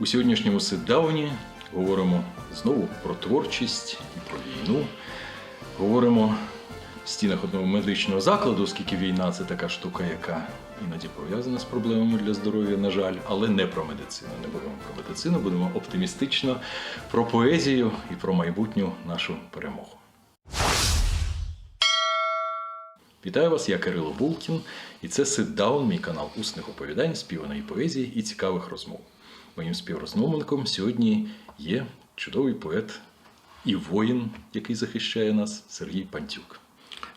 У сьогоднішньому ситдауні говоримо знову про творчість про війну. Говоримо в стінах одного медичного закладу, оскільки війна це така штука, яка іноді пов'язана з проблемами для здоров'я, на жаль, але не про медицину. Не будемо про медицину, будемо оптимістично про поезію і про майбутню нашу перемогу. Вітаю вас, я Кирило Булкін, і це Ситдаун, мій канал усних оповідань, співаної поезії і цікавих розмов. Моїм співрозмовником сьогодні є чудовий поет і воїн, який захищає нас, Сергій Пантюк.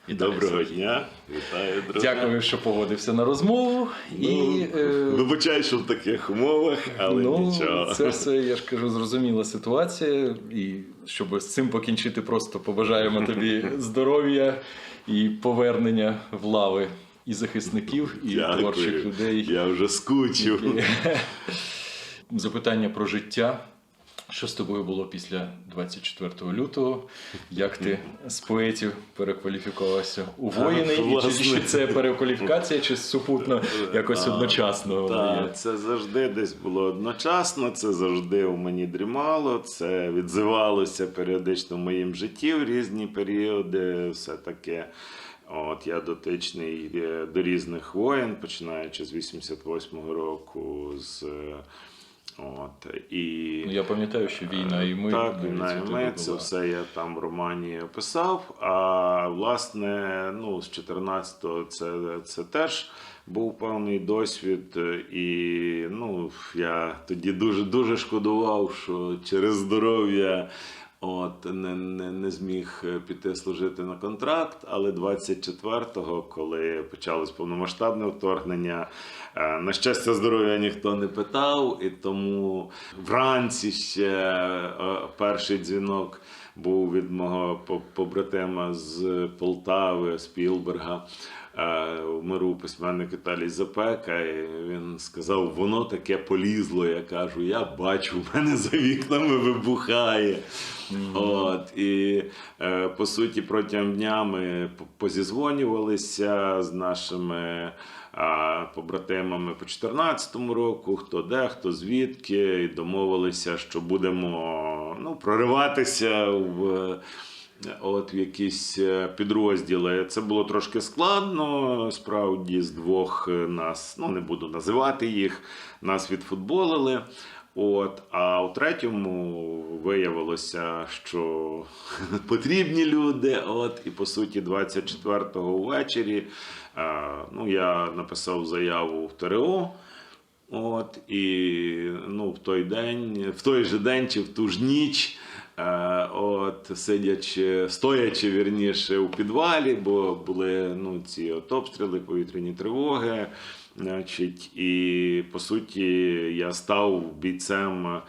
Вітаю, Доброго Сергій. дня, вітаю, друзі. Дякую, що погодився на розмову. Ну, і, е, Вибачай, що в таких умовах, але ну, нічого. Це все, я ж кажу, зрозуміла ситуація. І щоб з цим покінчити, просто побажаємо тобі здоров'я і повернення в лави і захисників, і Дякую. творчих людей. Я вже скучив. які- Запитання про життя. Що з тобою було після 24 лютого? Як ти з поетів перекваліфікувався у воїни? І чи, чи це перекваліфікація, чи супутно якось одночасно? Так, це завжди десь було одночасно, це завжди у мені дрімало, це відзивалося періодично в моїм житті в різні періоди. Все таке. От я дотичний е, до різних воєн, починаючи з 88-го року. з е, От, і... Ну, я пам'ятаю, що війна і ми Так, війна і ми, це була. все я там в романі описав. А власне, ну, з 14-го це, це теж був певний досвід. І ну, я тоді дуже дуже шкодував, що через здоров'я. От не, не, не зміг піти служити на контракт, але 24-го, коли почалось повномасштабне вторгнення, е, на щастя, здоров'я ніхто не питав, і тому вранці ще е, перший дзвінок був від мого побратима з Полтави, Спілберга. В миру письменник Віталій Запека, і він сказав: воно таке полізло. Я кажу, я бачу, в мене за вікнами вибухає. От, і е, по суті, протягом дня ми позізвонювалися з нашими а, побратимами по 2014 року, хто де, хто звідки, і домовилися, що будемо ну, прориватися в. От в якісь е, підрозділи. Це було трошки складно. Справді, з двох е, нас, ну не буду називати їх, нас відфутболили. От, а у третьому виявилося, що потрібні люди. От, і по суті, 24-го ввечері е, ну, я написав заяву в ТРО. От, і ну, в той день, в той же день чи в ту ж ніч, от, сидячи, стоячи вірніше у підвалі, бо були ну, ці от обстріли, повітряні тривоги. Значить, і по суті, я став бійцем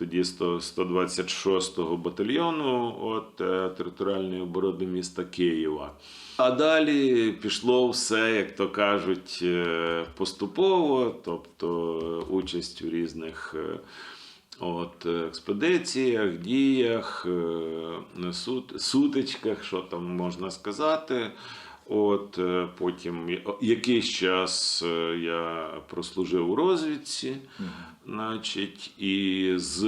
тоді 126-го батальйону от, е, територіальної оборони міста Києва. А далі пішло все, як то кажуть, е, поступово, тобто е, участь у різних е, от, е, експедиціях, діях, е, сут, сутичках, що там можна сказати. От е, потім якийсь час я прослужив у розвідці, значить, і з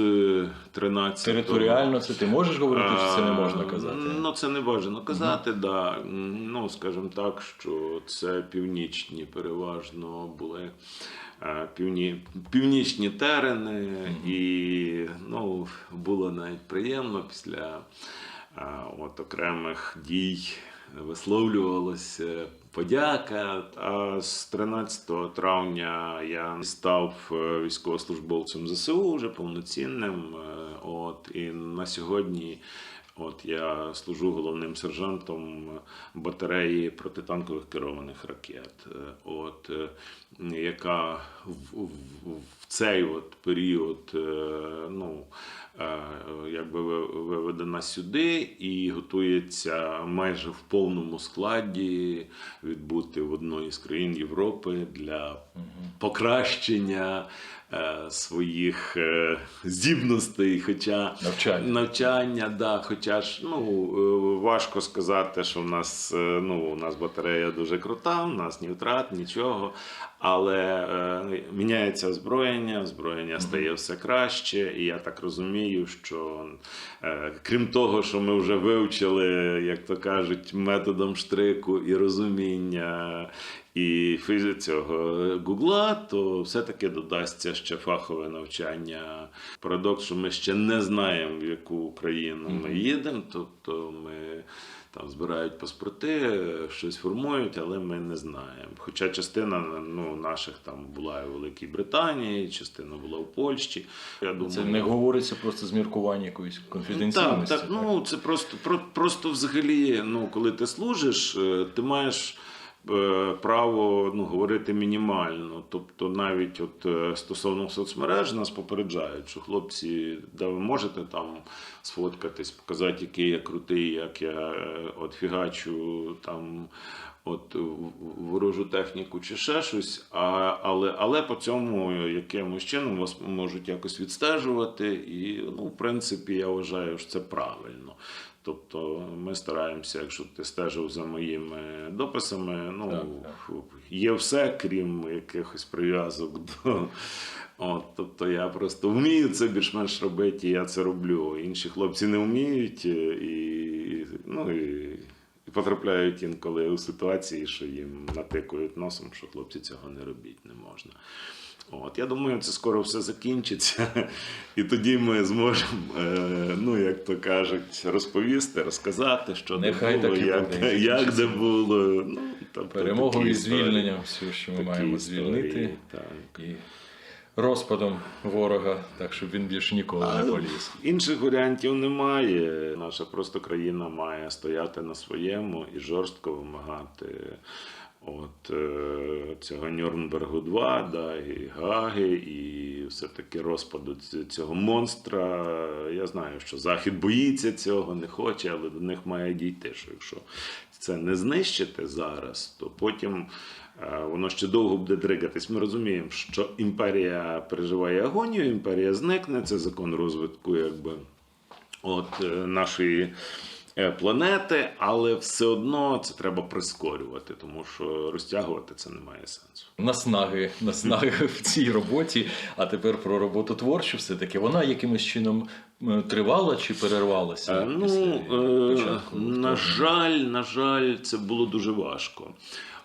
13 Територіально це ти можеш говорити, чи це не можна казати? Ну, це не бажано казати, да. Ну, скажімо так, що це північні переважно були півні, північні терени, і ну, було навіть приємно після е, от, окремих дій висловлювалася подяка. А з 13 травня я став е, військовослужбовцем ЗСУ вже повноцінним. Е, От, і на сьогодні От я служу головним сержантом батареї протитанкових керованих ракет. От е, яка в, в, в цей от період е, ну, е, якби виведена сюди і готується майже в повному складі відбути в одній з країн Європи для покращення своїх е, здібностей, хоча Навчання. навчання, да, хоча ж ну е, важко сказати, що в нас е, ну у нас батарея дуже крута, у нас ні втрат, нічого. Але е, міняється озброєння, озброєння стає все краще, і я так розумію, що е, крім того, що ми вже вивчили, як то кажуть, методом штрику і розуміння і фізи цього гугла, то все-таки додасться ще фахове навчання. Парадокс, що ми ще не знаємо, в яку країну ми їдемо. Тобто ми там збирають паспорти, щось формують, але ми не знаємо. Хоча частина ну, наших там була у Великій Британії, частина була в Польщі. Я думаю, Це не говориться просто з міркування якоїсь конфіденційності. так, так, ну це просто, про, просто взагалі, ну, коли ти служиш, е, ти маєш право ну, говорити мінімально. Тобто, навіть от е, стосовно соцмереж нас попереджають, що хлопці, да ви можете там сфоткатись, показати, який я крутий, як я е, от фігачу там. От ворожу техніку чи ще щось, а, але, але по цьому якимось чином вас можуть якось відстежувати. І, ну, в принципі, я вважаю, що це правильно. Тобто ми стараємося, якщо ти стежив за моїми дописами, ну Так, так. є все, крім якихось прив'язок до. От, тобто я просто вмію це більш-менш робити, і я це роблю. Інші хлопці не вміють, і, ну, і потрапляють інколи у ситуації, що їм натикують носом, що хлопці цього не робіть не можна. От, я думаю, це скоро все закінчиться, і тоді ми зможемо, е, ну як то кажуть, розповісти, розказати, що Нехай де було, так як, буде. як де було. Ну, тобто, Перемогою такі і історії. звільненням, все, що ми маємо історії, звільнити, так. і розпадом ворога, так щоб він більше ніколи не поліз. Інших варіантів немає. Наша просто країна має стояти на своєму і жорстко вимагати от е, цього Нюрнбергу 2, да, і Гаги, і все-таки розпаду цього монстра. Я знаю, що Захід боїться цього, не хоче, але до них має дійти. Що якщо це не знищити зараз, то потім. Воно ще довго буде дригатись. Ми розуміємо, що імперія переживає агонію, імперія зникне. Це закон розвитку, якби от е, нашої е, планети, але все одно це треба прискорювати, тому що розтягувати це не має сенсу. Наснаги, наснаги в цій роботі. А тепер про роботу творчу все-таки. Вона якимось чином тривала чи перервалася? Е, після Ну, е, початку на жаль, на жаль, це було дуже важко.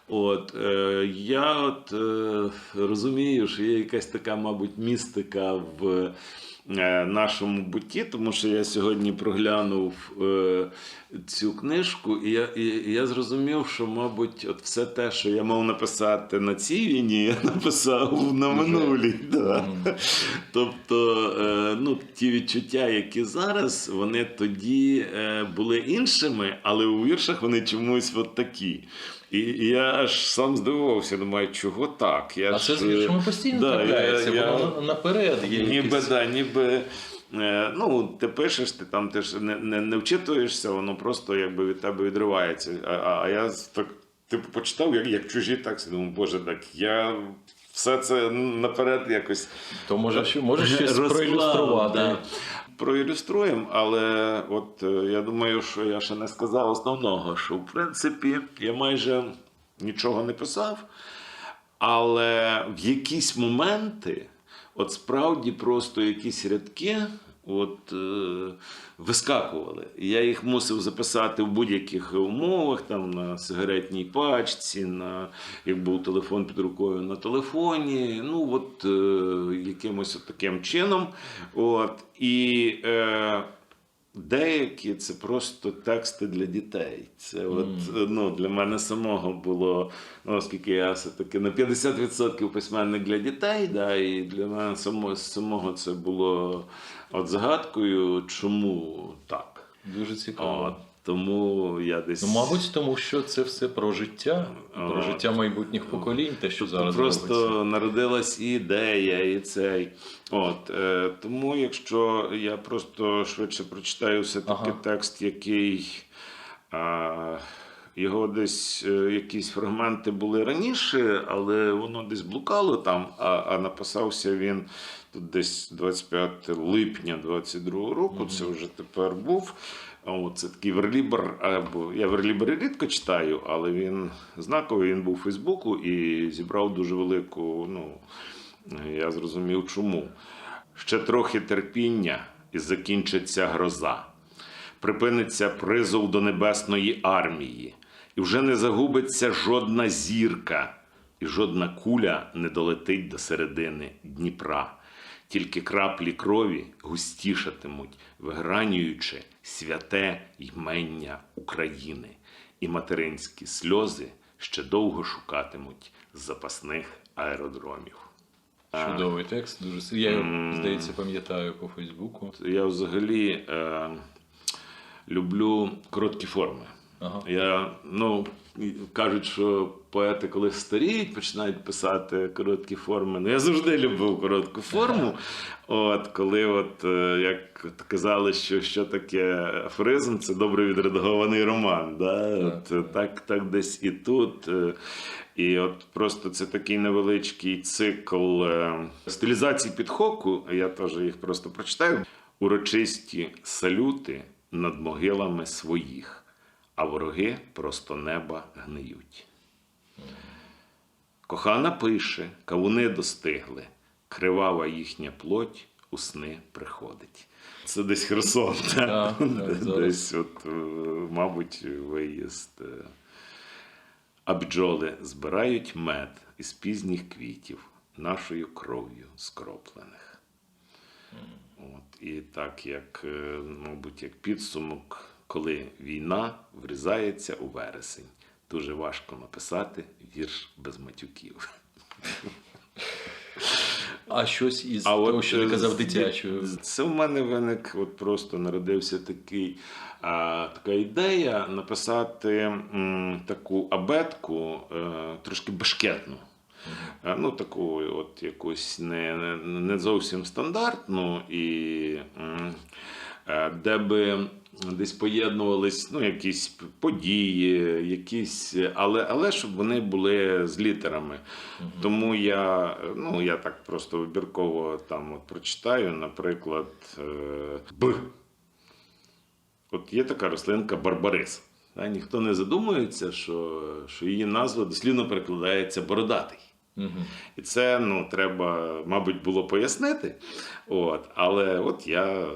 От е, я от е, розумію, що є якась така, мабуть, містика в е, нашому бутті, тому що я сьогодні проглянув е, цю книжку, і я, і, і я зрозумів, що, мабуть, от все те, що я мав написати на цій війні, я написав на минулій. Да. Тобто, е, ну, ті відчуття, які зараз, вони тоді е, були іншими, але у віршах вони чомусь от такі. І, і я аж сам здивувався, думаю, чого так? Я А ж, це з е, постійно да, трапляється, я- я- воно наперед є. Ніби, якісь- да, ніби. е, Ну, ти пишеш, ти там ти ж не, не, не вчитуєшся, воно просто якби від тебе відривається. А, а, я так типу почитав, як, як чужі тексти. Думаю, боже, так я все це наперед якось То може, може щось проілюструвати. да. Проілюструємо, але от е, я думаю, що я ще не сказав основного, що в принципі я майже нічого не писав, але в якісь моменти, от справді просто якісь рядки. От е, вискакували. Я їх мусив записати в будь-яких умовах, там на сигаретній пачці, на як був телефон під рукою на телефоні. Ну от е, якимось таким чином. От і е, деякі це просто тексти для дітей. Це от е, ну для мене самого було, ну оскільки я все-таки на 50% письменник для дітей, да, і для мене самого, самого це було от загадкою, чому так. Дуже цікаво. От, тому я десь. Ну, мабуть, тому що це все про життя, про життя майбутніх поколінь, те, що зараз Просто робиться. народилась і ідея, і цей. От, е, тому, якщо я просто швидше прочитаю все-таки Ага. текст, який. А, його десь е, якісь фрагменти були раніше, але воно десь блукало там, а, а написався він тут десь 25 липня 22 року. Це вже тепер був. О, Це такий верлібр, або я верлібри рідко читаю, але він знаковий, він був у Фейсбуку і зібрав дуже велику. Ну, я зрозумів, чому. Ще трохи терпіння і закінчиться гроза. Припиниться призов до небесної армії, і вже не загубиться жодна зірка, і жодна куля не долетить до середини Дніпра. Тільки краплі крові густішатимуть, вигранюючи святе ймення України, і материнські сльози ще довго шукатимуть запасних аеродромів. Чудовий текст, дуже я його, здається, пам'ятаю по Фейсбуку. Я взагалі е, люблю короткі форми. Ага. Я, ну, кажуть, що поети, коли старіють, починають писати короткі форми. Ну, я завжди любив коротку форму. От, коли, от, е, як от казали, що, що таке афоризм, це добре відредагований роман. Да? От, так, так десь і тут. е, І от просто це такий невеличкий цикл е, стилізацій під хоку. Я теж їх просто прочитаю. Урочисті салюти над могилами своїх, а вороги просто неба гниють. Кохана пише, кавуни достигли, кривава їхня плоть у сни приходить. Це десь Херсон. Так. Десь, от, е, мабуть, виїзд. е. А бджоли збирають мед із пізніх квітів, нашою кров'ю скроплених. От, і так, як, е, мабуть, як підсумок, коли війна врізається у вересень, дуже важко написати вірш без матюків. А щось із А того, от, що ти е, казав дитячого. Це в мене виник, от просто народився такий, а, така ідея написати м, таку абетку, е, трошки бешкетну. Е, Ну, таку от якусь не, не, не зовсім стандартну, і м, де би десь поєднувались ну, якісь події, якісь, але, але щоб вони були з літерами. Тому я, ну, я так просто вибірково там от прочитаю, наприклад, е, Б. От є така рослинка Барбарис. Та, ніхто не задумується, що, що її назва дослівно перекладається бородатий. Мгм. І це ну, треба, мабуть, було пояснити. От, але от я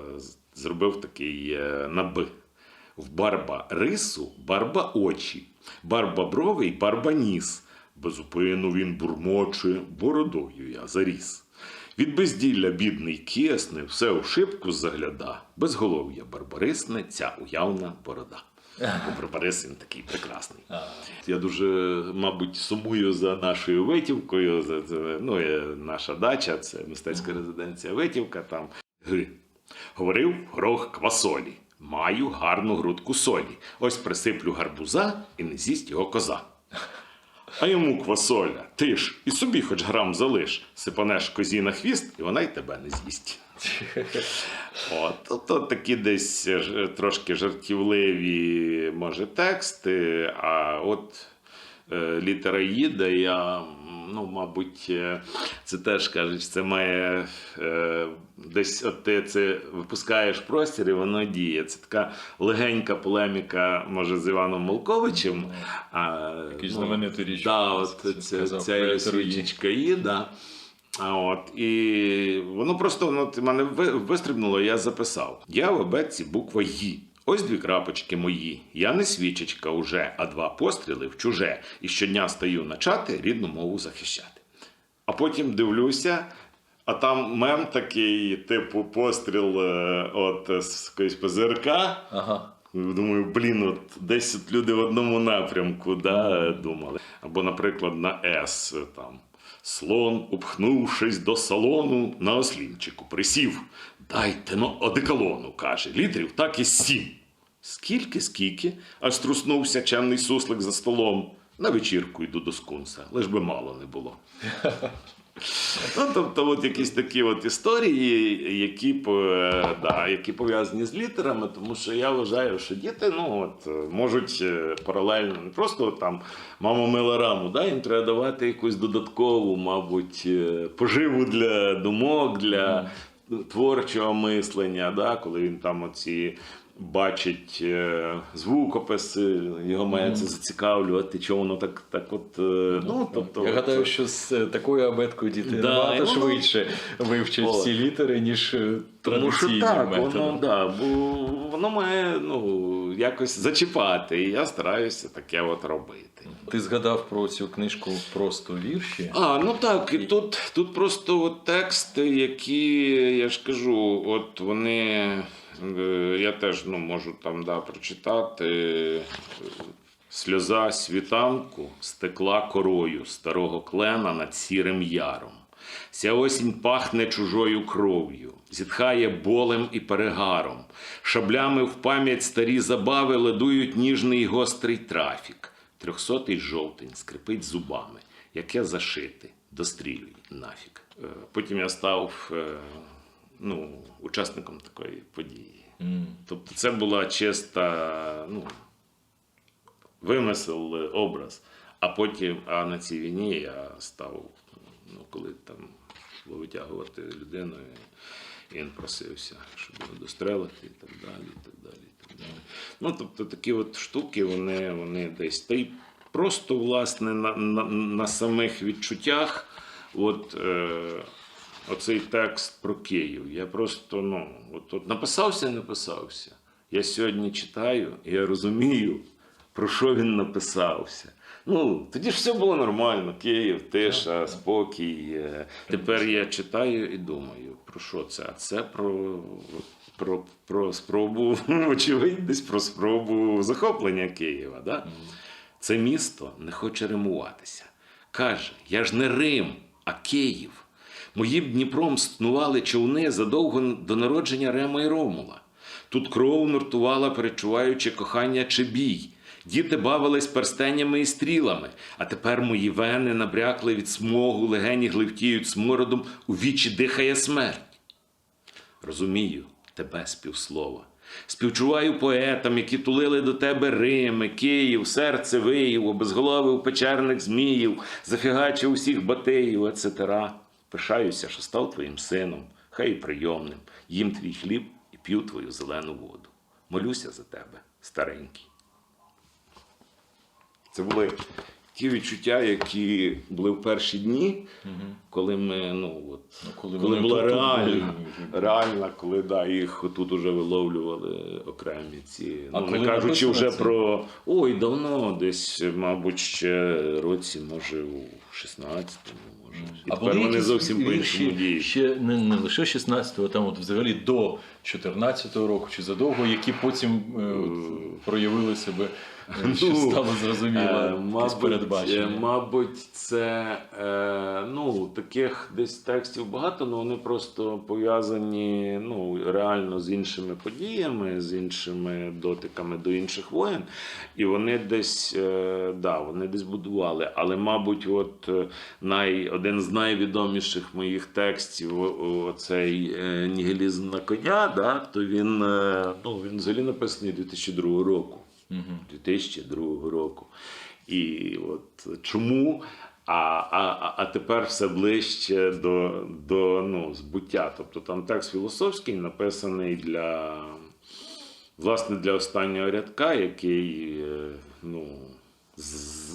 зробив такий е, на В барба рису, барба очі, барба брови й барба ніс. Безупину він бурмоче, бородою я заріс. Від безділля бідний кисне, все у шибку загляда. Безголов'я барбарисне, ця уявна борода. Бо Барбарис він такий прекрасний. Я дуже, мабуть, сумую за нашою витівкою. За, за, ну, наша дача, це мистецька резиденція Витівка. Там. Говорив горох квасолі. Маю гарну грудку солі. Ось присиплю гарбуза і не з'їсть його коза. А йому квасоля, ти ж і собі хоч грам залиш, сипанеш козі на хвіст, і вона й тебе не з'їсть. От, тобто такі десь трошки жартівливі, може, тексти, а от е, літера «І», я, ну, мабуть, е, це теж кажуть, це має е, десь от ти це випускаєш простір і воно діє. Це така легенька полеміка, може, з Іваном Молковичем. А, Такий знаменитий річ, Да, от ця, ця річка є, да. А от, і воно просто воно мене вистрибнуло, я записав. Я в абетці буква «Ї». Ось дві крапочки мої. Я не свічечка уже, а два постріли в чуже. І щодня стаю начати рідну мову захищати. А потім дивлюся, а там мем такий, типу, постріл е, от з якоїсь ПЗРК. Ага. Думаю, блін, от десь люди в одному напрямку да, думали. Або, наприклад, на С там. Слон, упхнувшись до салону, на ослінчику присів. Дайте но одеколону, каже, літрів так і сім. Скільки, скільки? Аж струснувся чемний суслик за столом. На вечірку йду до скунса, лиш би мало не було. Ну, тобто, от якісь такі от історії, які, е, да, які пов'язані з літерами, тому що я вважаю, що діти ну, от, можуть е, паралельно не просто от там мама мила раму, да, їм треба давати якусь додаткову, мабуть, е, поживу для думок, для творчого мислення, да, коли він там оці бачить е, звукописи, його має це зацікавлювати, чого воно так, так от. е, ну, тобто, Я гадаю, що з е, такою абеткою діти Да, набагато і воно- швидше вивчать всі літери, ніж Тому що так, методом. воно, да, бо воно має ну, якось зачіпати, і я стараюся таке от робити. Ти згадав про цю книжку просто вірші. А, ну так, і тут, тут просто от тексти, які, я ж кажу, от вони. Е, Я теж ну, можу там да, прочитати. Сльоза світанку стекла корою старого клена над сірим яром. Ся осінь пахне чужою кров'ю, зітхає болем і перегаром. Шаблями в пам'ять старі забави ледують ніжний гострий трафік. Трьохсотий жовтень скрипить зубами, яке зашити, дострілюй нафік. Е, Потім я став е, ну, учасником такої події. М. Тобто це була чиста, ну, вимисел, образ. А потім, а на цій війні я став, ну, коли там йшло витягувати людину, і він просився, щоб його дострелити і так далі. і так далі, і так далі. Ну, тобто такі от штуки, вони, вони десь. Та й просто, власне, на, на, на самих відчуттях, от, е, оцей текст про Київ. Я просто ну, от, от написався і написався. Я сьогодні читаю, і я розумію, про що він написався. Ну, тоді ж все було нормально. Київ, тиша, спокій. Е, Тепер я читаю і думаю, про що це? А це про, про, про спробу, очевидь, десь про спробу захоплення Києва. Да? Це місто не хоче римуватися. Каже: я ж не Рим, а Київ. Моїм Дніпром снували човни задовго до народження Рема і Ромула. Тут кров нуртувала, перечуваючи кохання чи бій. Діти бавились перстенями і стрілами, а тепер мої вени набрякли від смогу, легені гливтіють смородом, у вічі дихає смерть. Розумію тебе співслова. Співчуваю поетам, які тулили до тебе Рими, Київ, серце виїв, обезголовив печерних зміїв, зафігачив усіх батиїв, ецетера. Пишаюся, що став твоїм сином, хай і прийомним, їм твій хліб і п'ю твою зелену воду. Молюся за тебе, старенький. Це були ті відчуття, які були в перші дні, коли ми, ну от, Ну, коли коли, була реальна, реальна, коли да, їх тут уже виловлювали окремі ці. А ну, не кажучи вже це? про ой, давно, десь, мабуть, ще році, може, у 16-му, А тепер були вони якісь зовсім по іншому вірші діють. ще не, не лише 16-го, там от взагалі до 14-го року чи задовго, які потім е, от, проявили себе, е, що Ну, стало зрозуміло, Е, Мабуть, передбачення. е, мабуть, це е, ну, таких десь текстів багато, але вони просто пов'язані ну, реально з іншими подіями, з іншими дотиками до інших воєн. І вони десь, е, да, вони десь будували. Але, мабуть, от е, най, один з найвідоміших моїх текстів, оцей е, нігілізм на коня, да, то він, е, ну, він взагалі написаний 2002 року. 2002 року. І от чому? А, а, а- тепер все ближче до, до ну, збуття. Тобто там текст філософський написаний для, власне, для останнього рядка, який е, ну,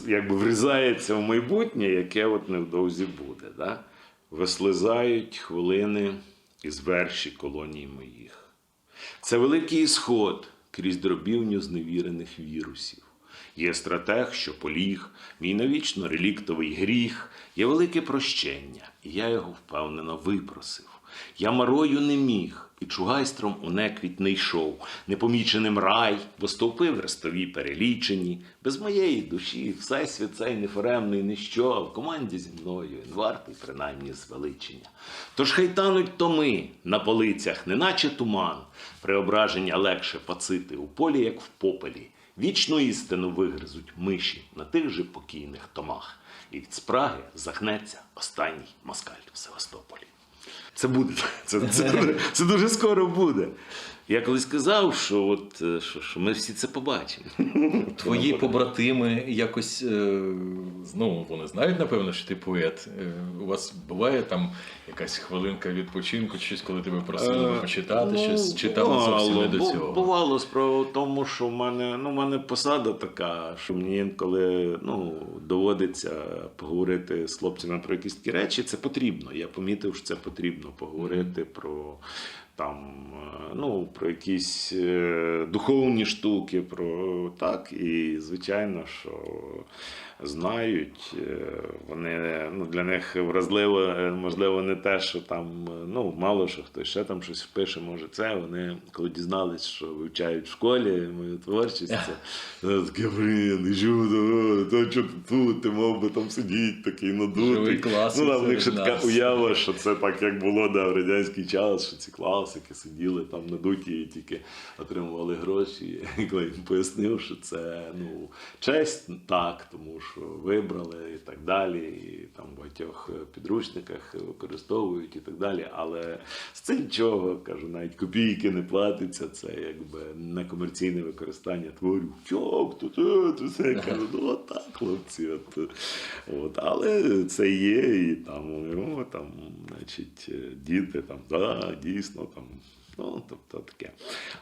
якби врізається в майбутнє, яке от невдовзі буде. Да? Вислизають хвилини із верші колоній моїх. Це великий ісход крізь дробівню зневірених вірусів. Є стратег, що поліг, мій навічно реліктовий гріх, є велике прощення, і я його впевнено випросив. Я марою не міг, і чугайстром у неквіт не йшов, непоміченим рай, бо стовпи в рестові перелічені. Без моєї душі всесвіт цей нефоремний ніщо, а в команді зі мною він вартий принаймні звеличення. Тож хай тануть томи на полицях, неначе туман, преображення легше пацити у полі, як в попелі. Вічну істину вигризуть миші на тих же покійних томах. І від спраги загнеться останній москаль в Севастополі. Це буде. Це, це, дуже, це дуже скоро буде. Я колись казав, що, от, е, що, що ми всі це побачимо. Твої побратими якось ну, вони знають, напевно, що ти поет. Е, у вас буває там якась хвилинка відпочинку, чи щось, коли тебе просили почитати, ну, щось читали зовсім не до цього. Бувало справа в тому, що в мене, ну, в мене посада така, що мені інколи ну, доводиться поговорити з хлопцями про якісь такі речі. Це потрібно. Я помітив, що це потрібно поговорити про. Там, е, ну, про якісь е, духовні штуки, про так, і звичайно, що знають, е, вони ну, для них вразливо, можливо, не те, що там, ну, мало що хтось ще там щось пише, може це. Вони, коли дізнались, що вивчають в школі мою творчість, це таке, блін, то, то що ти тут, ти мав би там сидіти, такий надутий. Ну, там в них ще така уява, що це так, як було да, в радянський час, що ці класики сиділи там на дуті і тільки отримували гроші. Коли їм пояснив, що це ну, честь, так, тому що вибрали і так далі, багатьох е, підручниках використовують і так далі. Але з цим нічого, кажу, навіть копійки не платиться, це якби некомерційне використання творів. Чок, тут, е. Я кажу, ну так, хлопці. От, е, от, але це є, і там, ну, там, значить, е, діти там, да, дійсно там. Ну, тобто таке.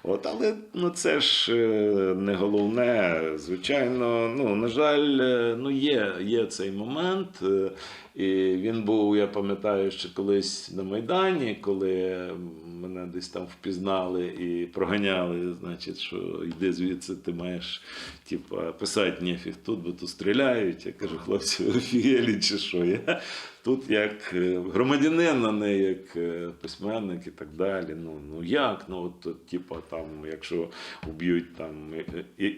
От, але ну, це ж е, не головне. Звичайно, ну, на жаль, е, ну, є, є цей момент. е, І він був, я пам'ятаю, ще колись на Майдані, коли мене десь там впізнали і проганяли, значить, що йди звідси, ти маєш типу, писати нефіг тут, бо тут стріляють. Я кажу, хлопці, ви офігелі чи що? Я тут як е, громадянин, а не як е, письменник і так далі. Ну, ну як? Ну, от, типу, там, якщо вб'ють там. І,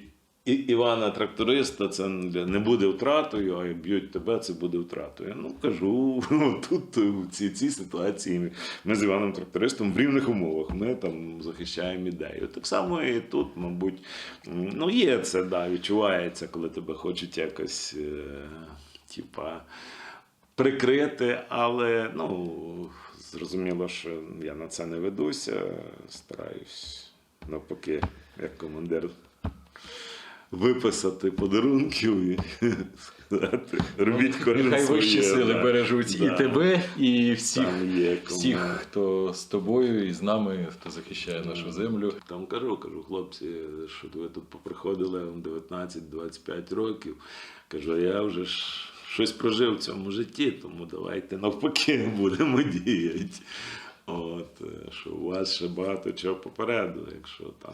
і, Івана тракториста це не буде втратою, а б'ють тебе, це буде втратою. Ну кажу, тут в цій, цій ситуації ми з Іваном трактористом в рівних умовах. Ми там захищаємо ідею. Так само і тут, мабуть, ну є це, да, відчувається, коли тебе хочуть якось, е, типа, прикрити, але ну, зрозуміло, що я на це не ведуся, стараюсь навпаки, як командир виписати подарунків і сказати, робіть кожен Нехай вищі сили да. бережуть Да. і тебе, і всіх, є всіх, хто з тобою і з нами, хто захищає нашу землю. Там кажу, кажу, хлопці, що ви тут поприходили 19-25 років. Кажу, а я вже ж щось прожив в цьому житті, тому давайте навпаки будемо діяти. От, е, що у вас ще багато чого попереду. Якщо там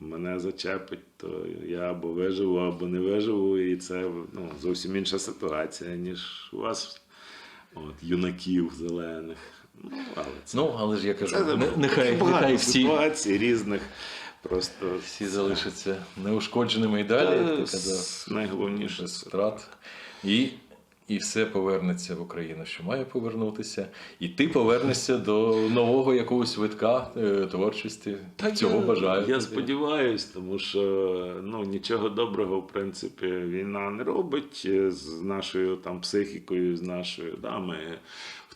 мене зачепить, то я або виживу, або не виживу, і це ну, зовсім інша ситуація, ніж у вас, от, юнаків зелених. Ну, але це Ну, але ж я кажу, це не- нехай, нехай всі, ситуацій різних. Просто всі залишаться неушкодженими і далі, як ти казав. найголовніше втрат. І, і все повернеться в Україну, що має повернутися. І ти повернешся до нового якогось витка е, творчості. Цього я, бажаю. Я сподіваюся, тому що ну, нічого доброго, в принципі, війна не робить е, з нашою там психікою, з нашою. Да, ми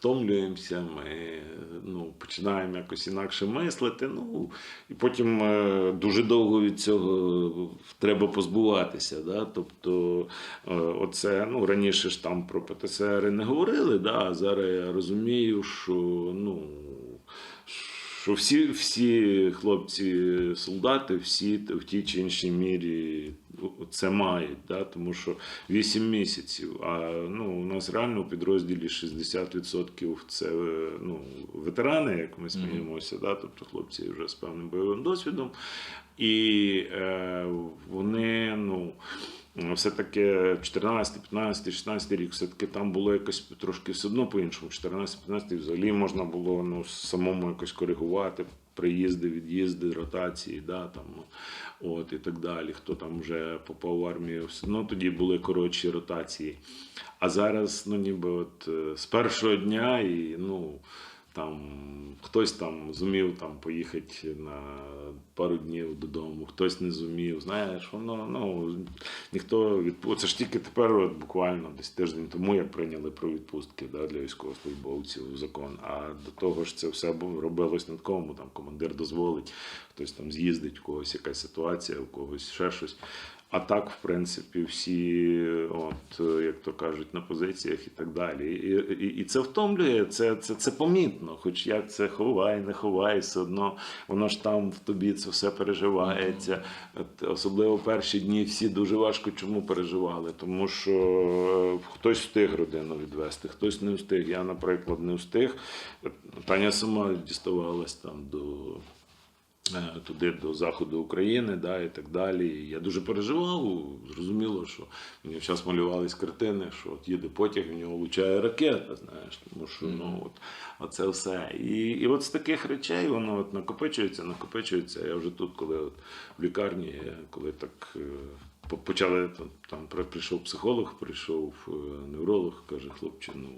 втомлюємося, ми ну, починаємо якось інакше мислити. Ну, і потім е, дуже довго від цього треба позбуватися. Да? Тобто, оце, ну, раніше ж там про ПТСР не говорили, да? а зараз я розумію, що ну що всі, всі хлопці, солдати, всі в тій чи іншій мірі це мають, да? тому що 8 місяців. А ну, у нас реально у підрозділі 60% це ну, ветерани, як ми сміємося, да? тобто хлопці вже з певним бойовим досвідом. І е, вони, ну. Все-таки 14, 15, 16 рік, все-таки там було якось трошки все одно по-іншому. 14-15 взагалі можна було ну, самому якось коригувати приїзди, від'їзди, ротації, да, там, ну, от, і так далі. Хто там вже попав в армію, все одно тоді були коротші ротації. А зараз, ну ніби от е, з першого дня і ну. Там хтось там зумів там поїхати на пару днів додому, хтось не зумів. Знаєш, воно ну ніхто відпу... Це ж тільки тепер, от, буквально десь тиждень тому, як прийняли про відпустки да, для військовослужбовців закон. А до того ж це все робилось на такому. Там командир дозволить, хтось там з'їздить, у когось якась ситуація, у когось ще щось. А так, в принципі, всі, от як то кажуть, на позиціях і так далі. І, і, і це втомлює, це, це, це помітно. Хоч як це ховай, не ховай, все одно воно ж там в тобі це все переживається. Особливо перші дні всі дуже важко чому переживали, тому що е, хтось встиг родину відвести, хтось не встиг. Я, наприклад, не встиг. Таня сама діставалась там до туди до заходу України, да, і так далі. І я дуже переживав. Зрозуміло, що мені зараз малювались картини, що от їде потяг, в нього влучає ракета, знаєш, тому що ну от, оце все. І, і от з таких речей воно от накопичується, накопичується. Я вже тут, коли от в лікарні, коли так. е, Почали там, там при- прийшов психолог, прийшов е, невролог, каже, хлопче, ну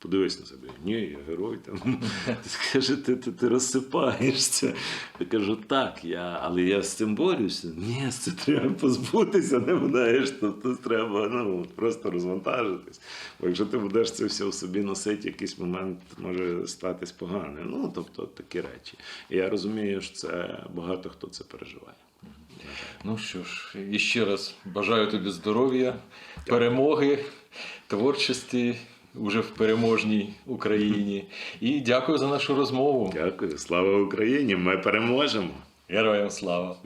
подивись на себе. Ні, я герой. Там. Каже, ти, ти, ти розсипаєшся. Я кажу, так, я, але я з цим борюся. Ні, це треба позбутися, не знаєш. Тобто треба ну, просто розвантажитись. Бо якщо ти будеш це все в собі носити, якийсь момент може статись поганим. Ну, тобто такі речі. І я розумію, що це багато хто це переживає. Ну що ж, і ще раз бажаю тобі здоров'я, перемоги, творчості уже в переможній Україні. І дякую за нашу розмову. Дякую, слава Україні! Ми переможемо! Героям слава!